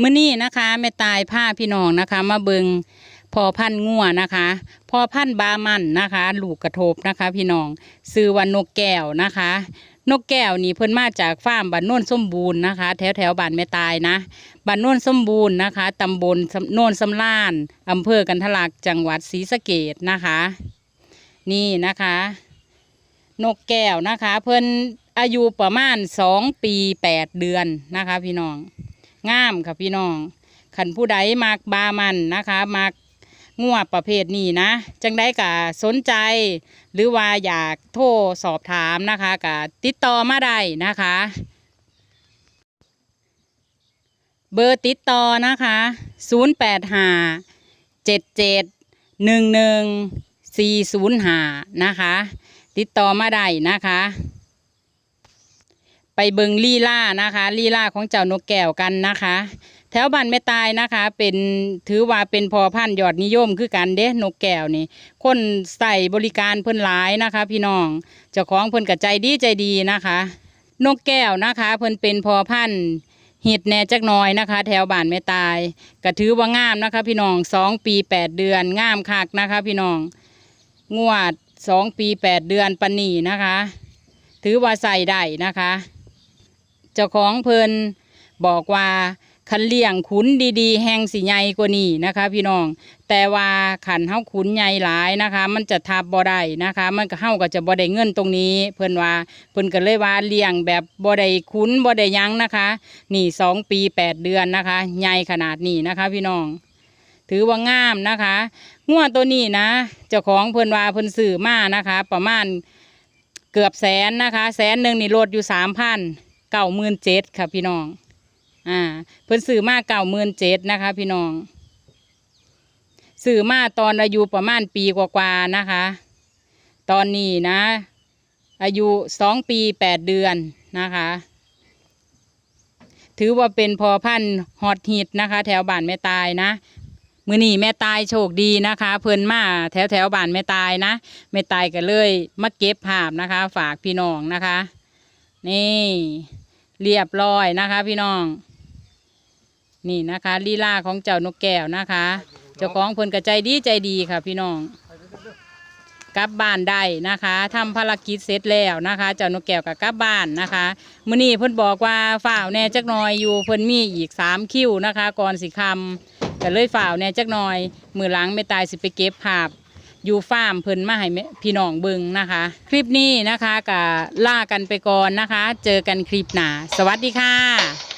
มื้อนี้นะคะแม่ตายผ้าพี่น้องนะคะ มาเบิงพอพันงัวนะคะ พอพันบามันนะคะ ลูกกระทบนะคะ พี่น้องซื้อว่านกแก้วนะคะ นกแก้วนี่เพิ่นมาจากฟาร์มบ้านโน่นสมบูรณ์นะคะ แถวแถวบ้านแม่ตายนะบ้านโน่นสมบูรณ์นะคะตำบลโน่นสำลานอำเภอกันทลักจังหวัดศรีสะเกดนะคะ นี่นะคะ นกแก้วนะคะ เพิ่นอายุประมาณสองปีแปดเดือนนะคะ พี่น้อง งามค่ะพี่น้องขันผู้ใดมักบามันนะคะมักงัวประเภทนี้นะ จังได้กะสนใจ หรือว่าอยากโทรสอบถามนะคะกะติดต่อมาได้นะคะ เบอร์ติดต่อนะคะ 0 8 5 7 7 1 1 4 0 5นะคะ ติดต่อมาได้นะคะ ไปเบิงลีล่านะคะลีล่าของเจ้านกแก้วกันนะคะ แถวบ้านแม่ตายนะคะ เป็นถือว่าเป็นพอพันยอดนิยมคือกันเด้นกแก้วนี่คนใส่บริการเพิ่นหลายนะคะ พี่น้องเจ้าของเพิ่นก็ใจดีใจดีนะคะ นกแก้วนะคะ เพิ่นเป็นพอพันหิดแน่จักหน้อยนะคะ แถวบ้านแม่ตายก็ถือว่างามนะคะ พี่น้องสองปีแปดเดือนงามคักนะคะ พี่น้องงวดสองปีแปดเดือนปนีนะคะ ถือว่าใส่ได้นะคะ เจ้าของเพิ่นบอกว่าคันเลี้ยงขุนดีๆ แห้งสิใหญ่กว่านี้นะคะ พี่น้อง แต่ว่าขันเฮาขุนใหญ่หลายนะคะ มันจะทับบ่ได้นะคะ มันก็เฮาก็จะบ่ได้เงินตรงนี้ เพิ่นว่าเพิ่นก็เลยว่าเลี้ยงแบบบ่ได้ขุนบ่ได้ยั้งนะคะ นี่สองปีแปดเดือนนะคะ ใหญ่ขนาดนี้นะคะ พี่น้อง ถือว่างามนะคะงัวตัวนี้นะเจ้าของเพิ่นว่าเพิ่นซื้อมานะคะ ประมาณเกือบแสนนะคะ แสนหนึ่งนี่ลดอยู่สามพัน เก้าหมื่นเจ็ดค่ะพี่น้อง อ่า เพิ่นซื้อมาเก้าหมื่นเจ็ดนะคะ พี่น้องซื้อมาตอนอายุประมาณปีกว่าๆนะคะ ตอนนี้นะ อายุสองปีแปดเดือนนะคะ ถือว่าเป็นพอพันฮอตฮิตนะคะ แถวบ้านแม่ตายนะมือนี่แม่ตายโชคดีนะคะ เพิ่นมาแถวแถวบ้านแม่ตายนะแม่ตายก็เลยมาเก็บภาพนะคะ ฝากพี่น้องนะคะ นี่ เรียบร้อยนะคะ พี่น้อง นี่นะคะลีลาของเจ้านกแก้วนะคะ เจ้าของเพิ่นก็ใจดีใจดีค่ะ พี่น้อง กลับบ้านได้นะคะทำภารกิจเสร็จแล้วนะคะ เจ้านกแก้วกับกลับบ้านนะคะมื้อนี้เพิ่นบอกว่าฝ่าวแน่จักหน่อยอยู่เพิ่นมีอีกสามคิวนะคะ ก่อนสิคำก็เลยฝ่าวแน่จักหน่อย มือหลังไม่ตายสิไปเก็บภาพ อยู่ฟาร์มเพิ่นมาให้แม่พี่น้องเบิ่งนะคะ คลิปนี้นะคะก็ล่ากันไปก่อนนะคะ เจอกันคลิปหน้าสวัสดีค่ะ